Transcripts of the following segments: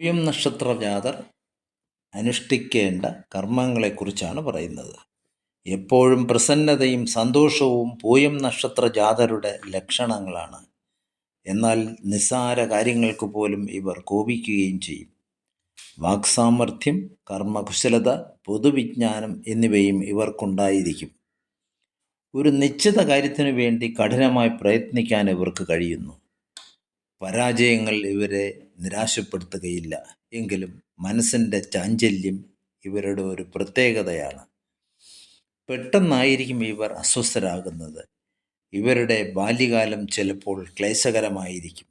പൂയം നക്ഷത്ര ജാതർ അനുഷ്ഠിക്കേണ്ട കർമ്മങ്ങളെക്കുറിച്ചാണ് പറയുന്നത്. എപ്പോഴും പ്രസന്നതയും സന്തോഷവും പൂയം നക്ഷത്ര ജാതരുടെ ലക്ഷണങ്ങളാണ്. എന്നാൽ നിസ്സാര കാര്യങ്ങൾക്ക് പോലും ഇവർ കോപിക്കുകയും ചെയ്യും. വാക്സാമർഥ്യം കർമ്മകുശലത പൊതുവിജ്ഞാനം എന്നിവയും ഇവർക്കുണ്ടായിരിക്കും. ഒരു നിശ്ചിത കാര്യത്തിനു വേണ്ടി കഠിനമായി പ്രയത്നിക്കാൻ ഇവർക്ക് കഴിയുന്നു. പരാജയങ്ങൾ ഇവരെ നിരാശപ്പെടുത്തുകയില്ല. എങ്കിലും മനസ്സിന്റെ ചാഞ്ചല്യം ഇവരുടെ ഒരു പ്രത്യേകതയാണ്. പെട്ടെന്നായിരിക്കും ഇവർ അസ്വസ്ഥരാകുന്നത്. ഇവരുടെ ബാല്യകാലം ചിലപ്പോൾ ക്ലേശകരമായിരിക്കും.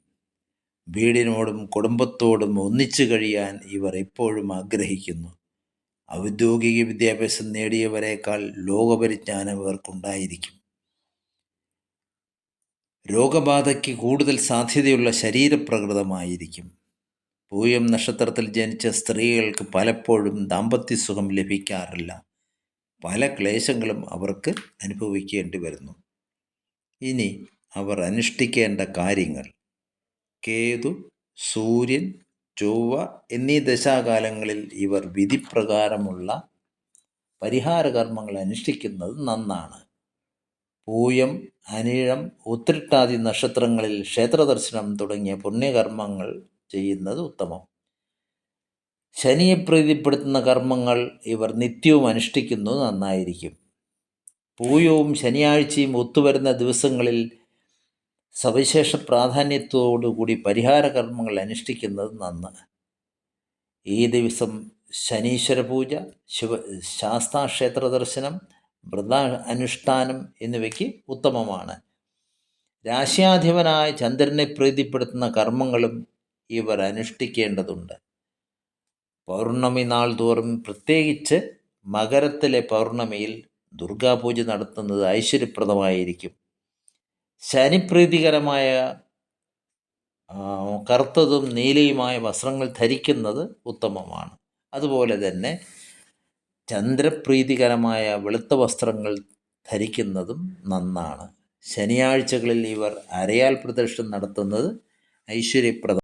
വീടിനോടും കുടുംബത്തോടും ഒന്നിച്ചു കഴിയാൻ ഇവർ എപ്പോഴും ആഗ്രഹിക്കുന്നു. ഔദ്യോഗിക വിദ്യാഭ്യാസം നേടിയവരെക്കാൾ ലോകപരിജ്ഞാനം ഇവർക്കുണ്ടായിരിക്കും. രോഗബാധയ്ക്ക് കൂടുതൽ സാധ്യതയുള്ള ശരീരപ്രകൃതമായിരിക്കും. പൂയം നക്ഷത്രത്തിൽ ജനിച്ച സ്ത്രീകൾക്ക് പലപ്പോഴും ദാമ്പത്യ സുഖം ലഭിക്കാറില്ല. പല ക്ലേശങ്ങളും അവർക്ക് അനുഭവിക്കേണ്ടി വരുന്നു. ഇനി അവർ അനുഷ്ഠിക്കേണ്ട കാര്യങ്ങൾ. കേതു സൂര്യൻ ചൊവ്വ എന്നീ ദശാകാലങ്ങളിൽ ഇവർ വിധിപ്രകാരമുള്ള പരിഹാര കർമ്മങ്ങൾ അനുഷ്ഠിക്കുന്നത് നന്നാണ്. പൂയം അനിഴം ഉത്രിട്ടാതി നക്ഷത്രങ്ങളിൽ ക്ഷേത്രദർശനം തുടങ്ങിയ പുണ്യകർമ്മങ്ങൾ ചെയ്യുന്നത് ഉത്തമം. ശനിയെ പ്രീതിപ്പെടുത്തുന്ന കർമ്മങ്ങൾ ഇവർ നിത്യവും അനുഷ്ഠിക്കുന്നത് നന്നായിരിക്കും. പൂയവും ശനിയാഴ്ചയും ഒത്തുവരുന്ന ദിവസങ്ങളിൽ സവിശേഷ പ്രാധാന്യത്തോടുകൂടി പരിഹാര കർമ്മങ്ങൾ അനുഷ്ഠിക്കുന്നത് നന്ന്. ഈ ദിവസം ശനീശ്വര പൂജ ശിവ ശാസ്താക്ഷേത്ര ദർശനം വ്രത അനുഷ്ഠാനം എന്നിവയ്ക്ക് ഉത്തമമാണ്. രാശ്യാധിപനായ ചന്ദ്രനെ പ്രീതിപ്പെടുത്തുന്ന കർമ്മങ്ങളും ഇവർ അനുഷ്ഠിക്കേണ്ടതുണ്ട്. പൗർണമി നാൾ തോറും പ്രത്യേകിച്ച് മകരത്തിലെ പൗർണമിയിൽ ദുർഗാപൂജ നടത്തുന്നത് ഐശ്വര്യപ്രദമായിരിക്കും. ശനിപ്രീതികരമായ കറുത്തതും നീലയുമായ വസ്ത്രങ്ങൾ ധരിക്കുന്നത് ഉത്തമമാണ്. അതുപോലെ തന്നെ ചന്ദ്രപ്രീതികരമായ വെളുത്ത വസ്ത്രങ്ങൾ ധരിക്കുന്നതും നന്നാണ്. ശനിയാഴ്ചകളിൽ ഇവർ അരയാൽ പ്രദർശനം നടത്തുന്നത് ഐശ്വര്യപ്രദം